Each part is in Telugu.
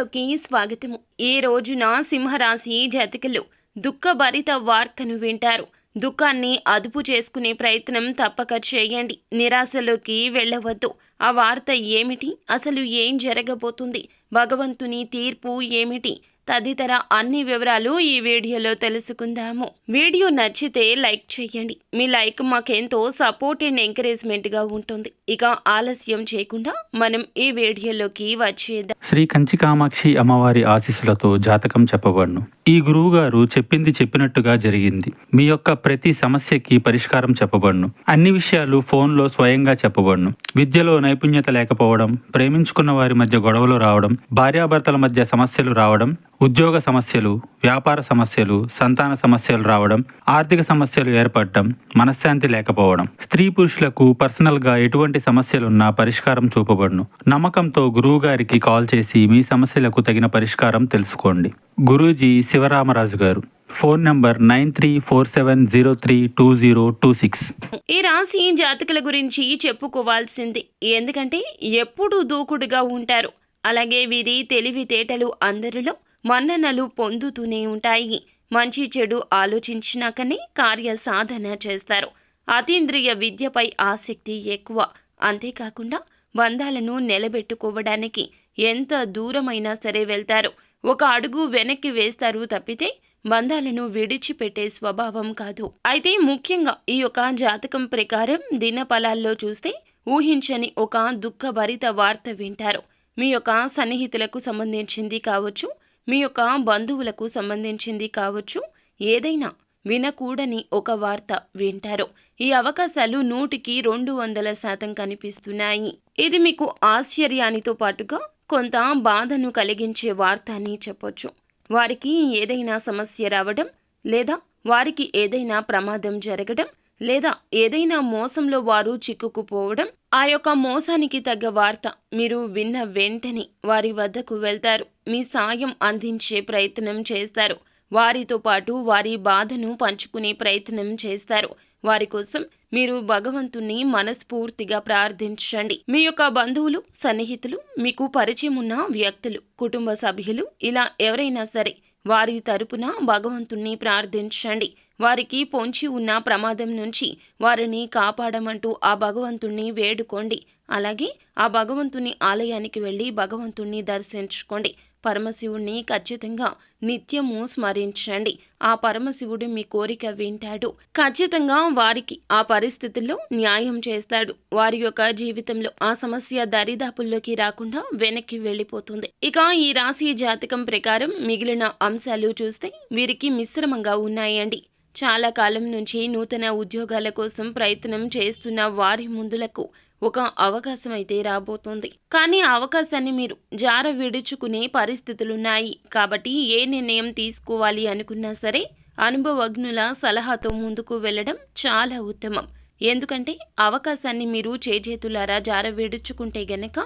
లోకి స్వాగతము. ఈ రోజున సింహరాశి జాతకులు దుఃఖభరిత వార్తను వింటారు. దుఃఖాన్ని అదుపు చేసుకునే ప్రయత్నం తప్పక చేయండి. నిరాశలోకి వెళ్ళవద్దు. ఆ వార్త ఏమిటి? అసలు ఏం జరగబోతుంది? భగవంతుని తీర్పు ఏమిటి? తదితర అన్ని వివరాలు ఈ వీడియోలో తెలుసుకుందాము. వీడియో నచ్చితే లైక్ చేయండి. మీ లైక్ మాకెంతో సపోర్ట్ అండ్ ఎంకరేజ్మెంట్గా ఉంటుంది. ఇక ఆలస్యం చేయకుండా మనం ఈ వీడియోలోకి వచ్చేద్దాం. శ్రీ కంచి కామాక్షి అమ్మవారి ఆశీస్సులతో జాతకం చెప్పబడును. ఈ గురువు గారు చెప్పింది చెప్పినట్టుగా జరిగింది. మీ యొక్క ప్రతి సమస్యకి పరిష్కారం చెప్పబడును. అన్ని విషయాలు ఫోన్లో స్వయంగా చెప్పబడును. విద్యలో నైపుణ్యత లేకపోవడం ప్రేమించుకున్న వారి మధ్య గొడవలు రావడం భార్యాభర్తల మధ్య సమస్యలు రావడం ఉద్యోగ సమస్యలు వ్యాపార సమస్యలు సంతాన సమస్యలు రావడం ఆర్థిక సమస్యలు ఏర్పడటం మనశ్శాంతి లేకపోవడం. స్త్రీ పురుషులకు పర్సనల్గా ఎటువంటి సమస్యలున్నా పరిష్కారం చూపబడును. నమ్మకంతో గురువు గారికి కాల్ చేసి మీ సమస్యలకు తగిన పరిష్కారం తెలుసుకోండి. Guruji Sivaramaraju garu. Phone number nine three four seven zero three two zero two six. ఈ రాశి జాతకుల గురించి చెప్పుకోవాల్సింది. ఎందుకంటే ఎప్పుడు దూకుడుగా ఉంటారు. అలాగే వీరి తెలివితేటలు అందరిలో మన్ననలు పొందుతూనే ఉంటాయి. మంచి చెడు ఆలోచించినాకనే కార్య సాధన చేస్తారు. అతీంద్రియ విద్యపై ఆసక్తి ఎక్కువ. అంతేకాకుండా బంధాలను నిలబెట్టుకోవడానికి ఎంత దూరమైనా సరే వెళ్తారు. ఒక అడుగు వెనక్కి వేస్తారు తప్పితే బంధాలను విడిచిపెట్టే స్వభావం కాదు. అయితే ముఖ్యంగా ఈ యొక్క జాతకం ప్రకారం దినఫలాల్లో చూస్తే ఊహించని ఒక దుఃఖభరిత వార్త వింటారు. మీ యొక్క సన్నిహితులకు సంబంధించింది కావచ్చు మీ యొక్క బంధువులకు సంబంధించింది కావచ్చు. ఏదైనా వినకూడని ఒక వార్త వింటారు. ఈ అవకాశాలు నూటికి రెండు వందల శాతం కనిపిస్తున్నాయి. ఇది మీకు ఆశ్చర్యానితో పాటుగా కొంత బాధను కలిగించే వార్త అని చెప్పొచ్చు. వారికి ఏదైనా సమస్య రావడం లేదా వారికి ఏదైనా ప్రమాదం జరగడం లేదా ఏదైనా మోసంలో వారు చిక్కుకుపోవడం ఆ యొక్క మోసానికి తగ్గ వార్త మీరు విన్న వెంటనే వారి వద్దకు వెళ్తారు. మీ సాయం అందించే ప్రయత్నం చేస్తారు. వారితో పాటు వారి బాధను పంచుకునే ప్రయత్నం చేస్తారు. వారి కోసం మీరు భగవంతుణ్ణి మనస్ఫూర్తిగా ప్రార్థించండి. మీ యొక్క బంధువులు సన్నిహితులు మీకు పరిచయం ఉన్న వ్యక్తులు కుటుంబ సభ్యులు ఇలా ఎవరైనా సరే వారి తరపున భగవంతుణ్ణి ప్రార్థించండి. వారికి పొంచి ఉన్న ప్రమాదం నుంచి వారిని కాపాడమంటూ ఆ భగవంతుణ్ణి వేడుకోండి. అలాగే ఆ భగవంతుని ఆలయానికి వెళ్ళి భగవంతుణ్ణి దర్శించుకోండి. పరమశివుణ్ణి ఖచ్చితంగా నిత్యము స్మరించండి. ఆ పరమశివుడు మీ కోరిక వింటాడు. ఖచ్చితంగా వారికి ఆ పరిస్థితుల్లో న్యాయం చేస్తాడు. వారి యొక్క జీవితంలో ఆ సమస్య దరిదాపుల్లోకి రాకుండా వెనక్కి వెళ్ళిపోతుంది. ఇక ఈ రాశి జాతకం ప్రకారం మిగిలిన అంశాలు చూస్తే వీరికి మిశ్రమంగా ఉన్నాయండి. చాలా కాలం నుంచి నూతన ఉద్యోగాల కోసం ప్రయత్నం చేస్తున్న వారి ముందులకు ఒక అవకాశం అయితే రాబోతోంది. కానీ ఆ అవకాశాన్ని మీరు జార విడుచుకునే పరిస్థితులున్నాయి. కాబట్టి ఏ నిర్ణయం తీసుకోవాలి అనుకున్నా సరే అనుభవజ్ఞుల సలహాతో ముందుకు వెళ్ళడం చాలా ఉత్తమం. ఎందుకంటే అవకాశాన్ని మీరు చేజేతులారా జార విడుచుకుంటే గనక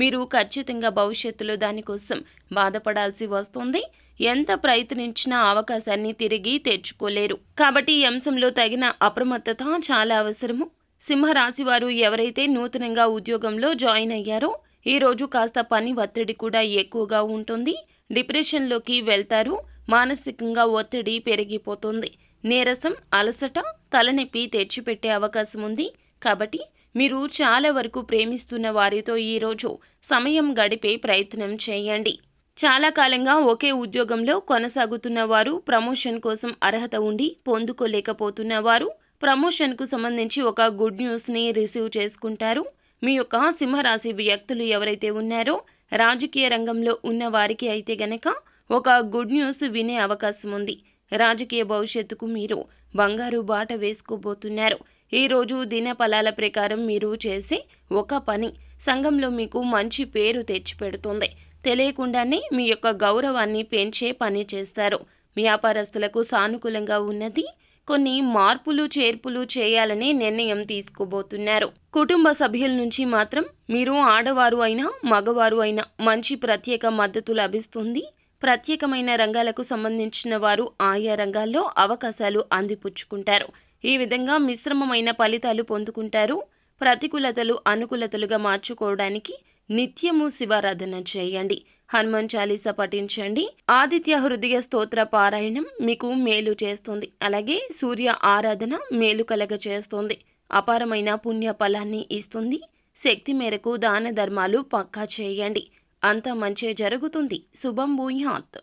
మీరు ఖచ్చితంగా భవిష్యత్తులో దానికోసం బాధపడాల్సి వస్తుంది. ఎంత ప్రయత్నించినా అవకాశాన్ని తిరిగి తెచ్చుకోలేరు. కాబట్టి ఈ అంశంలో తగిన అప్రమత్తత చాలా అవసరము. సింహరాశి వారు ఎవరైతే నూతనంగా ఉద్యోగంలో జాయిన్ అయ్యారో ఈరోజు కాస్త పని ఒత్తిడి కూడా ఎక్కువగా ఉంటుంది. డిప్రెషన్లోకి వెళ్తారు. మానసికంగా ఒత్తిడి పెరిగిపోతుంది. నీరసం అలసట తలనొప్పి తెచ్చిపెట్టే అవకాశం ఉంది కాబట్టి మీరు చాలా వరకు ప్రేమిస్తున్న వారితో ఈరోజు సమయం గడిపే ప్రయత్నం చేయండి. చాలా కాలంగా ఒకే ఉద్యోగంలో కొనసాగుతున్న వారు ప్రమోషన్ కోసం అర్హత ఉండి పొందుకోలేకపోతున్న వారు ప్రమోషన్కు సంబంధించి ఒక గుడ్ న్యూస్ని రిసీవ్ చేసుకుంటారు. మీ యొక్క సింహరాశి వ్యక్తులు ఎవరైతే ఉన్నారో రాజకీయ రంగంలో ఉన్న వారికి అయితే గనక ఒక గుడ్ న్యూస్ వినే అవకాశం ఉంది. రాజకీయ భవిష్యత్తుకు మీరు బంగారు బాట వేసుకోబోతున్నారు. ఈరోజు దినఫలాల ప్రకారం మీరు చేసే ఒక పని సంఘంలో మీకు మంచి పేరు తెచ్చిపెడుతుంది తెలియకుండానే మీ యొక్క గౌరవాన్ని పెంచే పని చేస్తారు. వ్యాపారస్తులకు సానుకూలంగా ఉన్నది కొన్ని మార్పులు చేర్పులు చేయాలనే నిర్ణయం తీసుకోబోతున్నారు. కుటుంబ సభ్యుల నుంచి మాత్రం మీరు ఆడవారు అయినా మగవారు అయినా మంచి ప్రత్యేక మద్దతు లభిస్తుంది. ప్రత్యేకమైన రంగాలకు సంబంధించిన వారు ఆయా రంగాల్లో అవకాశాలు అందిపుచ్చుకుంటారు. ఈ విధంగా మిశ్రమమైన ఫలితాలు పొందుకుంటారు. ప్రతికూలతలు అనుకూలతలుగా మార్చుకోవడానికి నిత్యము శివారాధన చేయండి. హనుమాన్ చాలీసా పఠించండి. ఆదిత్య హృదయ స్తోత్ర పారాయణం మీకు మేలు చేస్తుంది. అలాగే సూర్య ఆరాధన మేలు కలగ చేస్తుంది. అపారమైన పుణ్య ఫలాన్ని ఇస్తుంది. శక్తి మేరకు దాన ధర్మాలు పక్కా చేయండి. అంత మంచి జరుగుతుంది. శుభం భూయాత్.